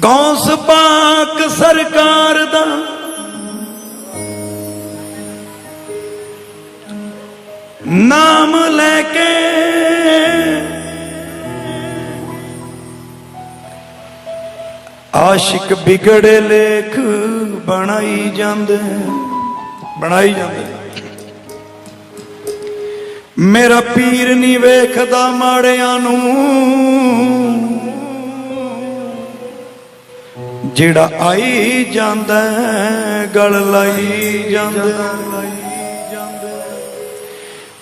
ਗੌਸ ਪਾਕ ਸਰਕਾਰ ਦਾ। ਨਾਮ ਲੈ ਕੇ ਆਸ਼ਿਕ ਵਿਗੜੇ ਲੇਖ ਬਣਾਈ ਜਾਂਦੇ। ਬਣਾਈ ਜਾਂਦੇ। ਮੇਰਾ ਪੀਰ ਨਹੀਂ ਵੇਖਦਾ ਮਾੜਿਆਂ ਨੂੰ। ਜਿਹੜਾ ਆਈ ਜਾਂਦਾ ਗਲ ਲਾਈ ਜਾਂਦਾ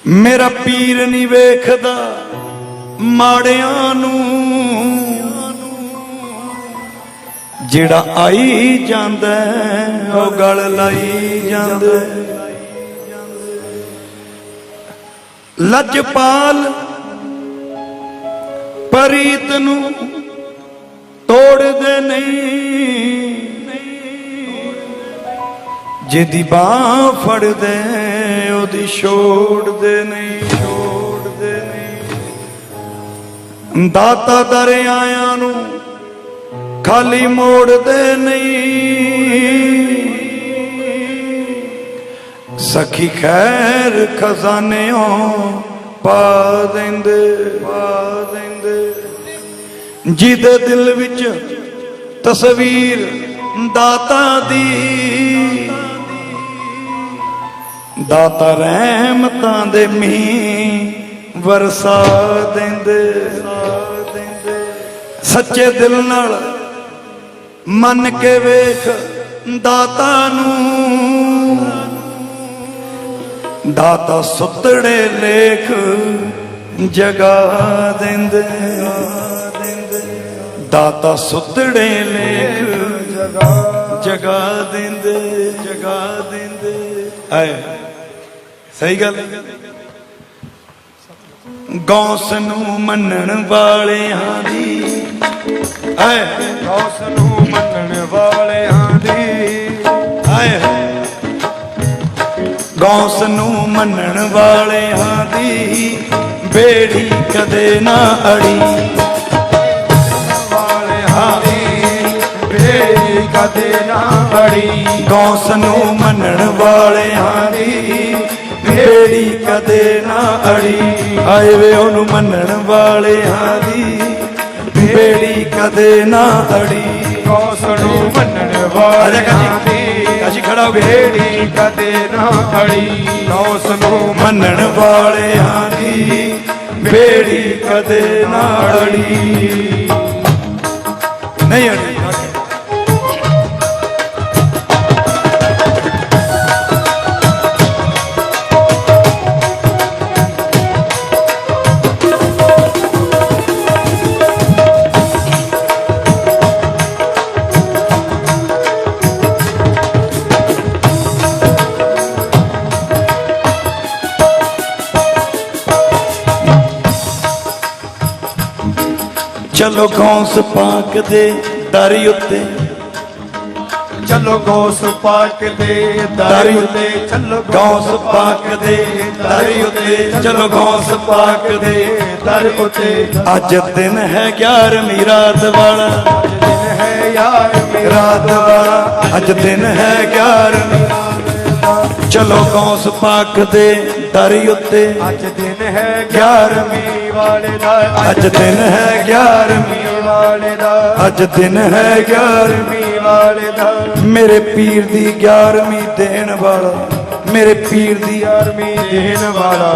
ਮੇਰਾ ਪੀਰ ਨਹੀਂ ਵੇਖਦਾ ਮਾੜਿਆਂ ਨੂੰ। ਜਿਹੜਾ ਆਈ ਜਾਂਦਾ ਉਹ ਗਲ ਲਾਈ ਜਾਂਦਾ ਲੱਜਪਾਲ ਲਜਪਾਲ ਪਰੀਤ ਨੂੰ ਤੋੜਦੇ ਨਹੀਂ। ਜਿਹਦੀ ਬਾਹ ਫੜਦੇ, ਉਹਦੀ ਛੋੜਦੇ ਨਹੀਂ ਛੋੜਦੇ ਨਹੀਂ। ਦਾਤਾ ਦਰਿਆਆਂ ਨੂੰ ਖਾਲੀ ਮੋੜਦੇ ਨਹੀਂ। ਸਖੀ ਖੈਰ ਖਜ਼ਾਨਿਓਂ ਪਾ ਦਿੰਦੇ ਪਾ ਦਿੰਦੇ। ਜਿਹਦੇ ਦਿਲ ਵਿੱਚ ਤਸਵੀਰ ਦਾਤਾ ਦੀ ਦਾਤਾ ਰਹਿਮਤਾਂ ਦੇ ਮੀਂਹ ਵਰਸਾ ਦਿੰਦੇ। ਸੱਚੇ ਦਿਲ ਨਾਲ ਮੰਨ ਕੇ ਵੇਖ ਦਾਤਾ ਨੂੰ। ਦਾਤਾ ਸੁੱਤੜੇ ਲੇਖ ਜਗਾ ਦਿੰਦੇ। ਦਾਤਾ ਸੁੱਤੜੇ ਲੇਖ ਜਗਾ ਜਗਾ ਦਿੰਦੇ ਜਗਾ ਦਿੰਦੇ। ਐ ਸਹੀ ਗੱਲ ਹੈ। ਗੌਸ ਨੂੰ ਮੰਨਣ ਵਾਲਿਆਂ ਦੀ ਐ ਉਸ ਨੂੰ ਮੰਨਣ ਵਾਲਿਆਂ ਦੀ। ਆਏ ਗੌਸ ਨੂੰ ਮੰਨਣ ਵਾਲਿਆਂ ਦੀ ਬੇੜੀ ਕਦੇ ਨਾ ਅੜੀ। ਵਾਲਿਆਂ ਦੀ ਬੇੜੀ ਕਦੇ ਨਾ ਅੜੀ। ਗੌਸ ਨੂੰ ਮੰਨਣ ਵਾਲਿਆਂ ਦੀ ਬੇੜੀ ਕਦੇ ਨਾ ਅੜੀ। ਆਏ ਵੇ ਉਹਨੂੰ ਮੰਨਣ ਵਾਲਿਆਂ ਦੀ ਬੇੜੀ ਕਦੇ ਨਾ ਅੜੀ। ਉਸ ਨੂੰ ਮੰਨਣ ਵਾਲਿਆਂ ਦੀ ਕਾਜੀ ਖੜਾ ਹੋ ਗਏ ਬੇੜੀ ਕਦੇ ਨਾ ਅੜੀ। ਉਸ ਨੂੰ ਮੰਨਣ ਵਾਲਿਆਂ ਦੀ ਬੇੜੀ ਕਦੇ ਨਾ ਅੜੀ। ਨਹੀਂ ਅੜੀ। ਚਲੋ ਗੌਂਸ ਪਾਕ ਦੇ ਦਰ ਉੱਤੇ। ਚਲੋ ਗੋਸ ਪਾਕ ਦੇ ਦਰ ਉਤੇ ਚਲੋ ਗੌਂਸ ਪਾਕ ਦੇ ਦਰ ਉੱਤੇ ਚਲੋ ਗੌਂਸ ਪਾਕ ਦੇ ਦਰ ਉਤੇ। ਅੱਜ ਦਿਨ ਹੈ 11ਵੀਂ ਰਾਤ ਵਾਲਾ। ਦਿਨ ਹੈ ਯਾਰ ਮੇਰਾ ਰਾਤ ਵਾਲਾ। ਅੱਜ ਦਿਨ ਹੈ 11ਵੀਂ ਚਲੋ ਗੌਂਸ ਪਾਕ ਦੇ ਦਰ ਉੱਤੇ। ਅੱਜ ਦਿਨ ਹੈ ਗਿਆਰਵੀਂ 11ਵੀਂ ਵਾਲੇ ਦਾ। ਅੱਜ ਦਿਨ ਹੈ 11ਵੀਂ 11ਵੀਂ ਵਾਲੇ ਦਾ। ਅੱਜ ਦਿਨ ਹੈ 11ਵੀਂ 11ਵੀਂ ਵਾਲੇ ਦਾ। ਮੇਰੇ ਪੀਰ ਦੀ 11ਵੀਂ ਦੇਣ ਵਾਲਾ। ਮੇਰੇ ਪੀਰ ਦੀ 11ਵੀਂ ਦੇਣ ਵਾਲਾ।